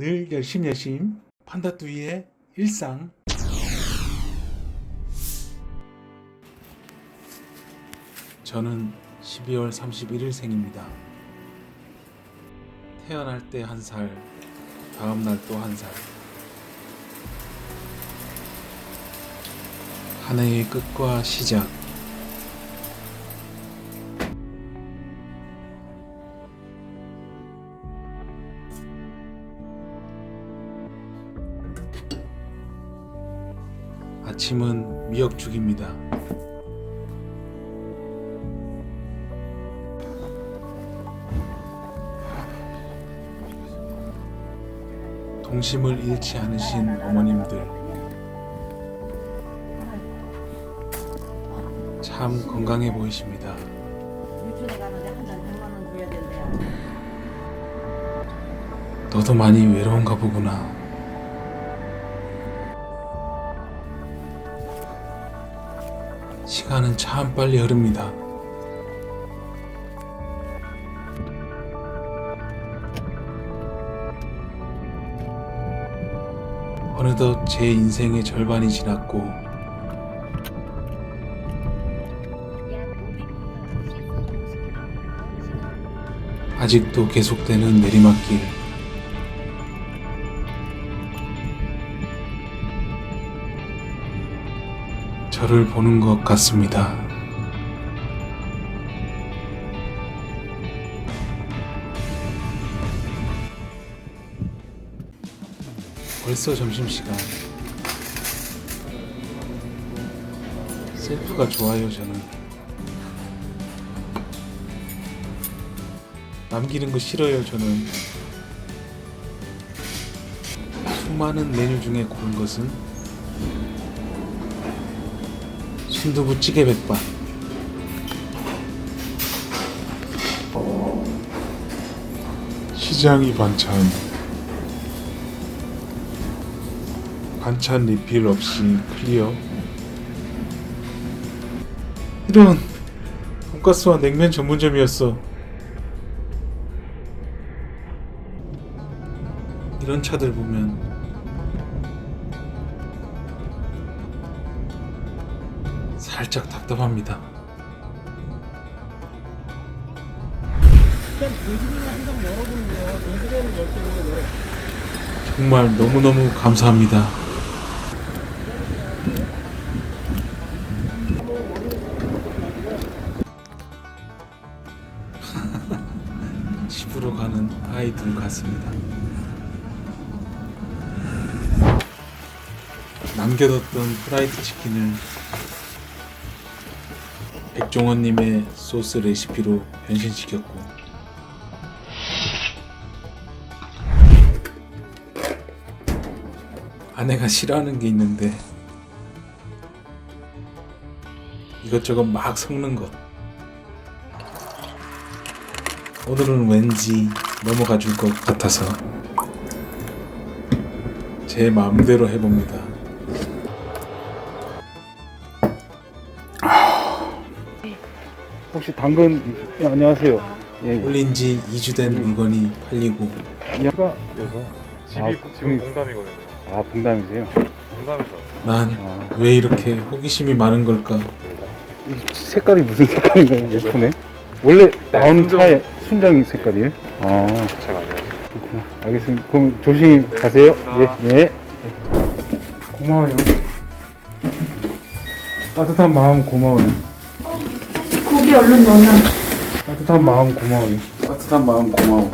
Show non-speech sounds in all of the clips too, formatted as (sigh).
늘 열심 열심 판다뚜이의 일상 저는 12월 31일 생입니다. 태어날 때 한 살, 다음 날 또 한 살. 한 해의 끝과 시작. 아침은 미역죽입니다. 동심을 잃지 않으신 어머님들 참 건강해 보이십니다. 유치원에 가는데 한잔 100만 원 줘야 된대요. 너도 많이 외로운가 보구나. 시간은 참 빨리 흐릅니다. 어느덧 제 인생의 절반이 지났고 아직도 계속되는 내리막길. 저를 보는 것 같습니다. 벌써 점심시간. 셀프가 좋아요, 저는. 남기는 거 싫어요, 저는. 수많은 메뉴 중에 고른 것은 순두부 찌개 백반. 시장이 반찬. 반찬 리필 없이 클리어. 이런 돈가스와 냉면 전문점이었어. 이런 차들 보면 살짝 답답합니다. 정말 너무너무 감사합니다. (laughs) 집으로 가는 아이들 같습니다. 남겨뒀던 프라이드 치킨을 백종원님의 소스 레시피로 변신시켰고 아내가 싫어하는 게 있는데 이것저것 막 섞는 것 오늘은 왠지 넘어가 줄 것 같아서 제 마음대로 해봅니다. 혹시 당근 예, 안녕하세요. 예, 예. 올린 지 2주 된 물건이 팔리고 얘가 여기서 집이 아, 지금 지금- 공담이거든요. 아 분담이세요. 공담에서 난 아, 왜 이렇게 호기심이 많은 걸까? 이 색깔이 무슨 색깔인가요? 예쁘네. 원래 나오는 순정. 차의 순정 색깔이에요? 아 제가 아니에요. 그렇구나. 알겠습니다. 그럼 조심히 가세요. 예, 예. 고마워요. 따뜻한 마음 고마워요. 고기 얼른 넣어놔. 따뜻한 마음 고마워요. 따뜻한 마음 고마워.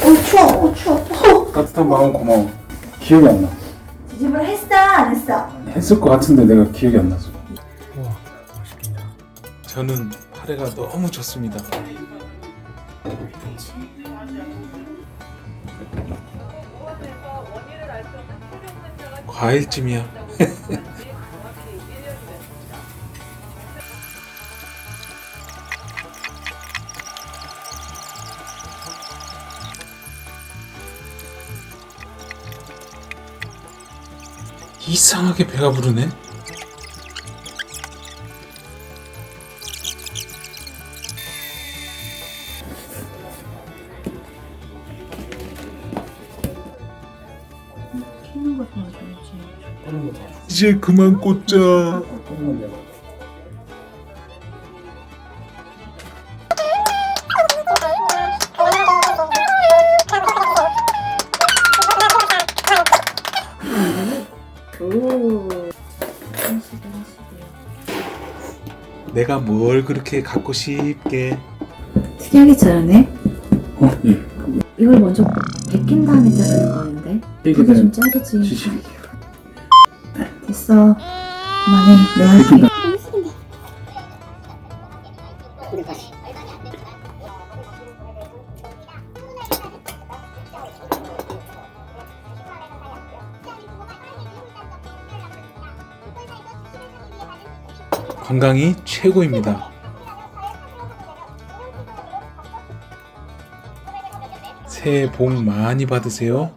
어 추워, 어 추워. 어. 따뜻한 마음 고마워. 기억이 안 나. 뒤집을 했어, 안 했어? 했을 것 같은데 내가 기억이 안 나서. 와 맛있겠냐. 저는 파래가 너무 좋습니다. 과일찜이야. (laughs) 이상하게 배가 부르네. 이제 그만 꽂자. 한시대. 내가 뭘 그렇게 갖고 싶게. 특이하게 자르네. 어, 예. 이걸 먼저 벗긴 다음에 자르는 거는데. 이게 그게 좀 자르지. 70. 됐어. 그만해. 내가 할게. 건강이 최고입니다. 새해 복 많이 받으세요.